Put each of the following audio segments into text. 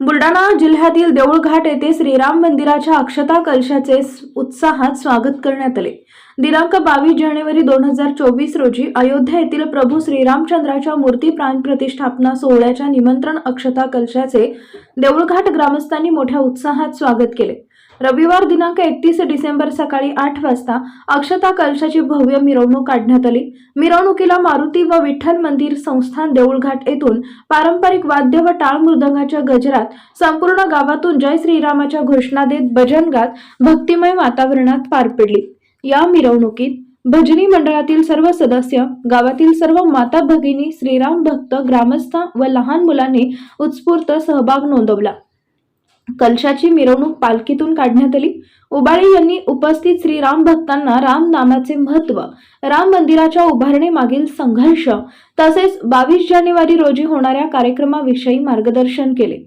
बुलढाणा जिल्ह्यातील देऊळघाट येथे श्रीराम मंदिराच्या अक्षता कलशाचे उत्साहात स्वागत करण्यात आले. दिनांक बावीस जानेवारी दोन हजार चोवीस रोजी अयोध्या येथील प्रभू श्रीरामचंद्राच्या मूर्ती प्राण प्रतिष्ठापना सोहळ्याच्या निमंत्रण अक्षता कलशाचे देऊळघाट ग्रामस्थांनी मोठ्या उत्साहात स्वागत केले. रविवार दिनांक एकतीस डिसेंबर सकाळी आठ वाजता अक्षता कलशाची भव्य मिरवणूक काढण्यात आली. मिरवणुकीला मारुती व विठ्ठल मंदिर संस्थान देऊळघाट येथून पारंपरिक वाद्य व टाळ मृदंगाच्या गजरात संपूर्ण गावातून जय श्रीरामाच्या घोषणा देत भजन गात भक्तिमय वातावरणात पार पडली. या मिरवणुकीत भजनी मंडळातील सर्व सदस्य गावातील सर्व माता भगिनी श्रीराम भक्त ग्रामस्थ व लहान मुलांनी उत्स्फूर्त सहभाग नोंदवला. कलशाची मिरवणूक पालखीतून काढण्यात आली. उबाळे यांनी उपस्थित श्रीराम भक्तांना राम नामाचे महत्त्व राम मंदिराच्या उभारणीमागील संघर्ष तसेच बावीस जानेवारी रोजी होणाऱ्या कार्यक्रमाविषयी मार्गदर्शन केले.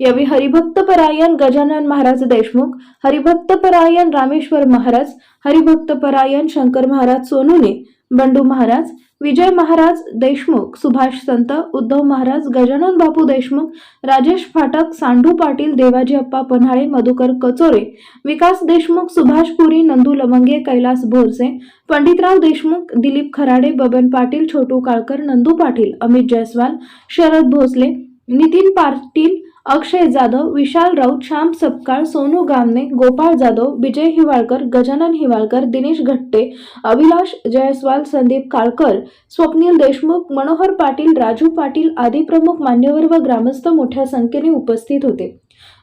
यावेळी हरिभक्तपरायण गजानन महाराज देशमुख हरिभक्तपरायण रामेश्वर महाराज हरिभक्तपरायण शंकर महाराज सोनुने बंडू महाराज विजय महाराज देशमुख सुभाष संत उद्धव महाराज गजानन बापू देशमुख राजेश फाटक सांडू पाटील देवाजी अप्पा पन्हाळे मधुकर कचोरे विकास देशमुख सुभाष पुरी नंदू लवंगे कैलास भोरसे पंडितराव देशमुख दिलीप खराडे बबन पाटील छोटू काळकर नंदू पाटील अमित जयस्वाल शरद भोसले नितीन पाटील अक्षय जाधव विशाल राऊत श्याम सपकाळ सोनू गामने गोपाळ जाधव विजय हिवाळकर गजानन हिवाळकर दिनेश घट्टे अभिलाष जयस्वाल संदीप काळकर स्वप्नील देशमुख मनोहर पाटील राजू पाटील आदी प्रमुख मान्यवर व ग्रामस्थ मोठ्या संख्येने उपस्थित होते.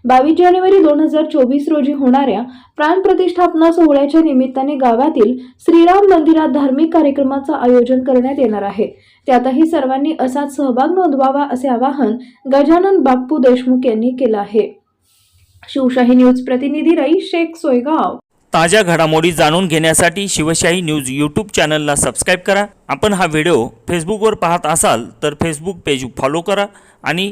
बावीस जानेवारी दोन हजार चोवीस रोजी होणाऱ्या प्राण प्रतिष्ठापना सोहळ्याच्या निमित्ताने गावातील श्रीराम मंदिरात धार्मिक कार्यक्रमाचं आयोजन करण्यात येणार आहे. त्यातही सर्वांनी असाच सहभाग नोंदवावा असे आवाहन गजानन बाप्पू देशमुख यांनी केलं आहे. शिवशाही न्यूज प्रतिनिधी रई शेख सोयगाव. ताज्या घडामोडी जाणून घेण्यासाठी शिवशाही न्यूज यूट्यूब चॅनलला सबस्क्राईब करा. आपण हा व्हिडिओ फेसबुकवर पाहत असाल तर फेसबुक पेज फॉलो करा आणि